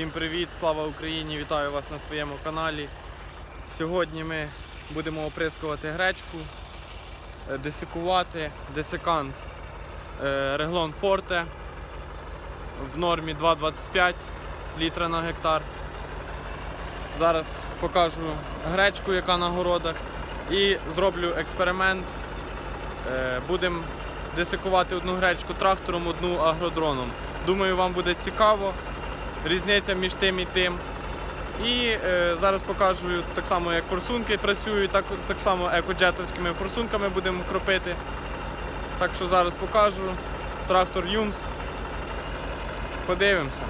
Всім привіт, слава Україні! Вітаю вас на своєму каналі. Сьогодні ми будемо оприскувати гречку, е, десикувати десикант е, Реглон Форте в нормі 2,25 літра на гектар. Зараз покажу гречку, яка на городах, і зроблю експеримент. Е, Будемо десикувати одну гречку трактором, одну агродроном. Думаю, вам буде цікаво різниця між тим і тим. І е, зараз покажу так само, як форсунки працюють, так, так само екоджетовськими форсунками будемо кропити. Так що зараз покажу. Трактор Юмс. Подивимося.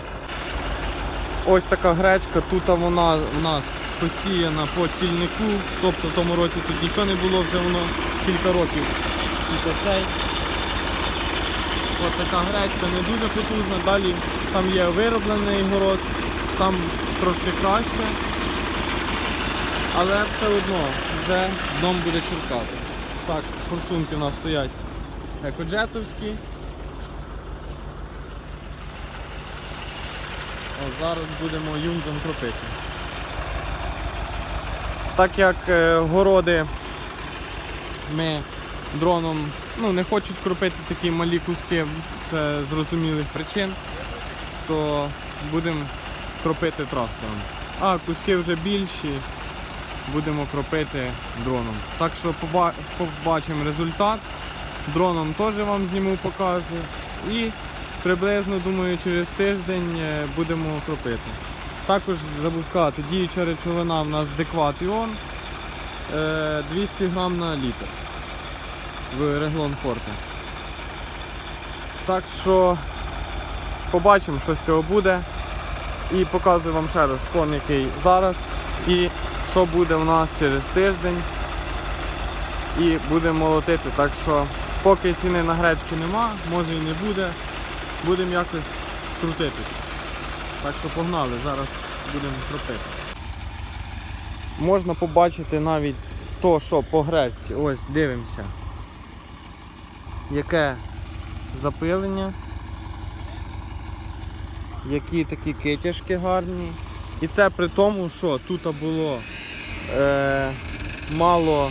Ось така гречка, тут вона у нас посіяна по цільнику, тобто в тому році тут нічого не було, вже воно кілька років. Тільки цей. Ось така гречка не дуже потужна. Далі там є вироблений город, там трошки краще. Але все одно вже дом буде черкати. Так, форсунки у нас стоять екоджетовські. О, зараз будемо юнзом кропити. Так як е, городи ми дроном ну, не хочуть кропити такі малі куски, це зрозумілих причин, то будемо кропити трактором. А куски вже більші, будемо кропити дроном. Так що побачимо результат. Дроном теж вам зніму, покажу. І приблизно, думаю, через тиждень е, будемо кропити. Також забув сказати, діюча речовина в нас Декват Іон е, 200 грам на літр в Реглон Форте. Так що побачимо, що з цього буде. І показую вам ще раз фон, який зараз. І що буде в нас через тиждень. І будемо молотити. Так що поки ціни на гречки нема, може і не буде. Будемо якось крутитись. Так що погнали, зараз будемо крутити. Можна побачити навіть то, що по гречці. Ось, дивимося яке запилення, які такі китяшки гарні. І це при тому, що тут було е, мало,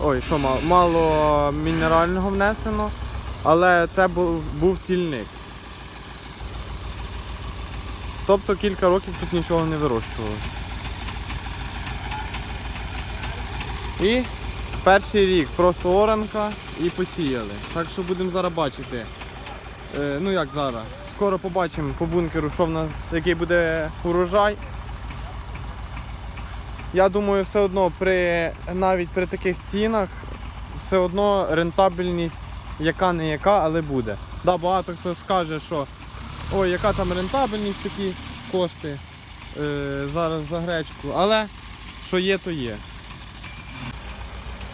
ой, що мало, мало мінерального внесено, але це був, був тільник. Тобто кілька років тут нічого не вирощували. І Перший рік просто оранка і посіяли. Так що будемо зараз бачити. Е, ну як зараз. Скоро побачимо по бункеру, що в нас, який буде урожай. Я думаю, все одно при, навіть при таких цінах все одно рентабельність яка не яка, але буде. Да, багато хто скаже, що ой, яка там рентабельність такі кошти е, зараз за гречку, але що є, то є.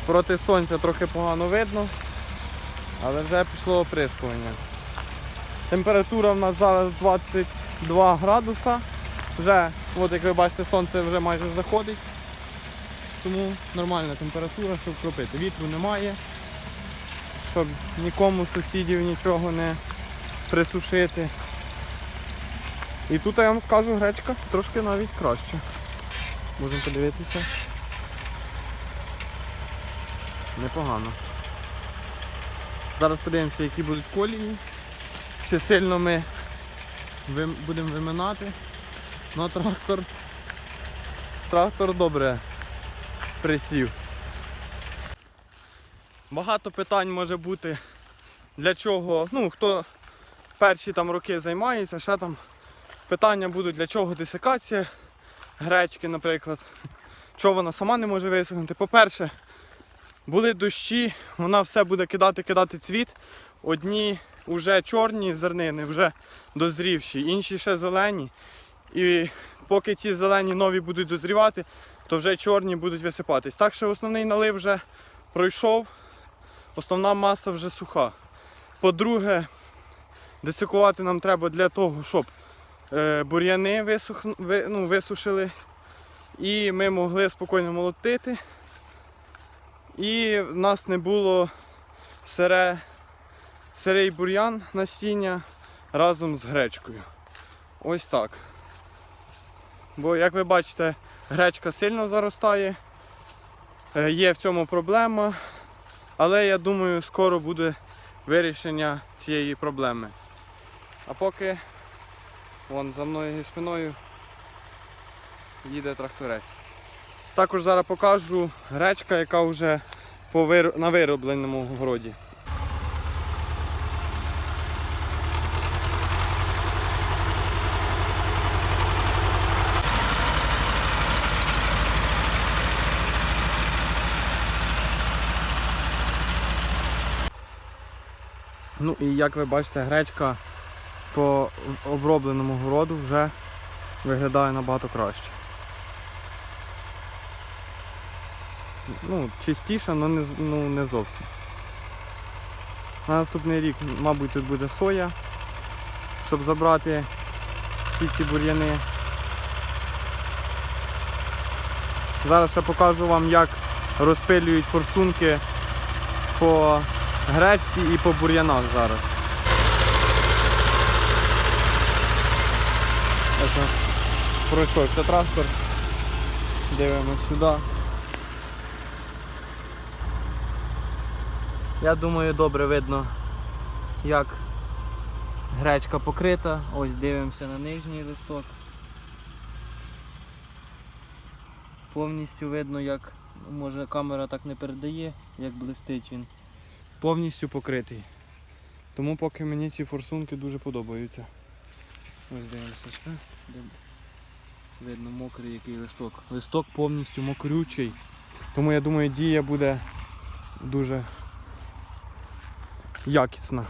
Проти сонця трохи погано видно, але вже пішло оприскування. Температура в нас зараз 22 градуса. Вже, от як ви бачите, сонце вже майже заходить. Тому нормальна температура, щоб кропити. Вітру немає, щоб нікому сусідів нічого не присушити. І тут я вам скажу гречка трошки навіть краще. Можемо подивитися. Непогано. Зараз подивимося, які будуть колії. Чи сильно ми будемо виминати. Ну трактор. Трактор добре присів. Багато питань може бути для чого, ну хто перші там роки займається, ще там питання будуть для чого десикація гречки, наприклад. Чого вона сама не може висохнути. По-перше, були дощі, вона все буде кидати, кидати цвіт. Одні вже чорні зернини, вже дозрівші, інші ще зелені. І поки ці зелені нові будуть дозрівати, то вже чорні будуть висипатись. Так що основний налив вже пройшов, основна маса вже суха. По-друге, десикувати нам треба для того, щоб е, бур'яни висух, ви, ну, висушили і ми могли спокійно молотити. І в нас не було сире, сирий бур'ян насіння разом з гречкою. Ось так. бо як ви бачите, гречка сильно заростає. Е, Є в цьому проблема, але я думаю, скоро буде вирішення цієї проблеми. А поки вон за мною і спиною їде тракторець. Також зараз покажу гречка, яка вже на виробленому городі. Ну і як ви бачите, гречка по обробленому городу вже виглядає набагато краще. Ну, чистіше, але не, ну, не зовсім. На наступний рік, мабуть, тут буде соя, щоб забрати всі ці бур'яни. Зараз ще покажу вам, як розпилюють форсунки по гречці і по бур'янах зараз. Пройшовся трактор. Дивимось сюди. Я думаю, добре видно, як гречка покрита. Ось дивимося на нижній листок. Повністю видно, як може камера так не передає, як блистить він. Повністю покритий. Тому поки мені ці форсунки дуже подобаються. Ось дивимося ще. Видно мокрий який листок. Листок повністю мокрючий. Тому я думаю, дія буде дуже якісна.